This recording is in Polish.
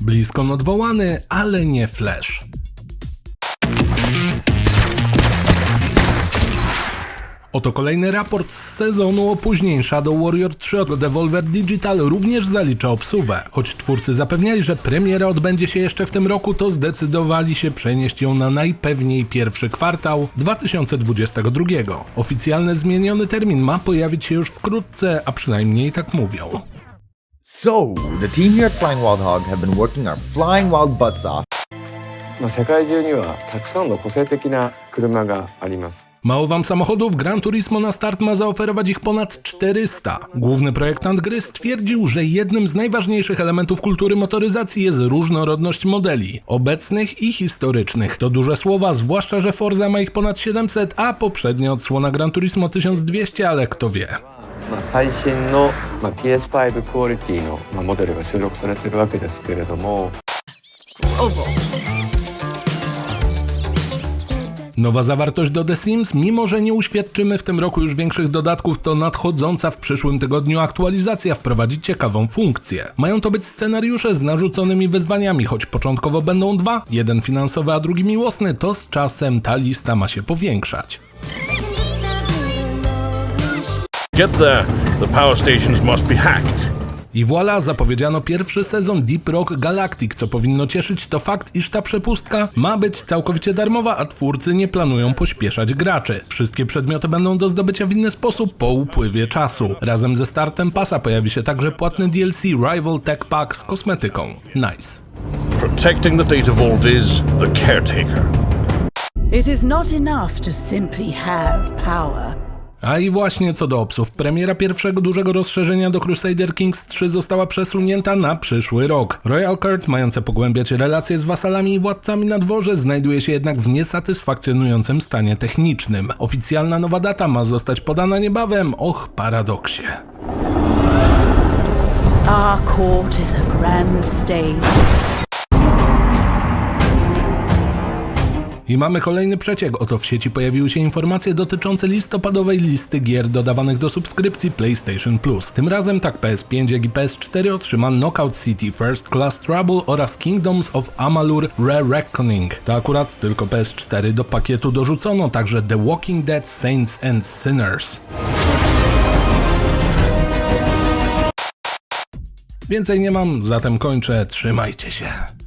Blisko odwołany, ale nie Flash. Oto kolejny raport z sezonu opóźnień Shadow Warrior 3 od Devolver Digital również zalicza obsuwę. Choć twórcy zapewniali, że premiera odbędzie się jeszcze w tym roku, to zdecydowali się przenieść ją na najpewniej pierwszy kwartał 2022. Oficjalny zmieniony termin ma pojawić się już wkrótce, a przynajmniej tak mówią. So, the team here at Flying Wild Hog have been working our flying wild butts off まあ、世界中にはたくさんの個性的な車があります Mało wam samochodów, Gran Turismo na start ma zaoferować ich ponad 400. Główny projektant gry stwierdził, że jednym z najważniejszych elementów kultury motoryzacji jest różnorodność modeli, obecnych i historycznych. To duże słowa, zwłaszcza, że Forza ma ich ponad 700, a poprzednia odsłona Gran Turismo 1200, ale kto wie. まあ、最新の、 まあ、PS5 クオリティの、まあ、モデルが収録されてるわけですけれども Nowa zawartość do The Sims, mimo że nie uświadczymy w tym roku już większych dodatków, to nadchodząca w przyszłym tygodniu aktualizacja wprowadzi ciekawą funkcję. Mają to być scenariusze z narzuconymi wyzwaniami, choć początkowo będą dwa, jeden finansowy, a drugi miłosny, to z czasem ta lista ma się powiększać. Get there. The power stations must be hacked. I voilà, zapowiedziano pierwszy sezon Deep Rock Galactic, co powinno cieszyć to fakt, iż ta przepustka ma być całkowicie darmowa, a twórcy nie planują pośpieszać graczy. Wszystkie przedmioty będą do zdobycia w inny sposób po upływie czasu. Razem ze startem pasa pojawi się także płatny DLC Rival Tech Pack z kosmetyką. Nice. Protecting the data vault is the caretaker. It is not enough to simply have power. A i właśnie co do obsów, premiera pierwszego dużego rozszerzenia do Crusader Kings 3 została przesunięta na przyszły rok. Royal Court, mające pogłębiać relacje z wasalami i władcami na dworze, znajduje się jednak w niesatysfakcjonującym stanie technicznym. Oficjalna nowa data ma zostać podana niebawem, och paradoksie. Our court is a grand stage. I mamy kolejny przeciek. Oto w sieci pojawiły się informacje dotyczące listopadowej listy gier dodawanych do subskrypcji PlayStation Plus. Tym razem tak PS5 jak i PS4 otrzyma Knockout City, First Class Trouble oraz Kingdoms of Amalur Re-Reckoning. To akurat tylko PS4 do pakietu dorzucono także The Walking Dead Saints and Sinners. Więcej nie mam, zatem kończę. Trzymajcie się.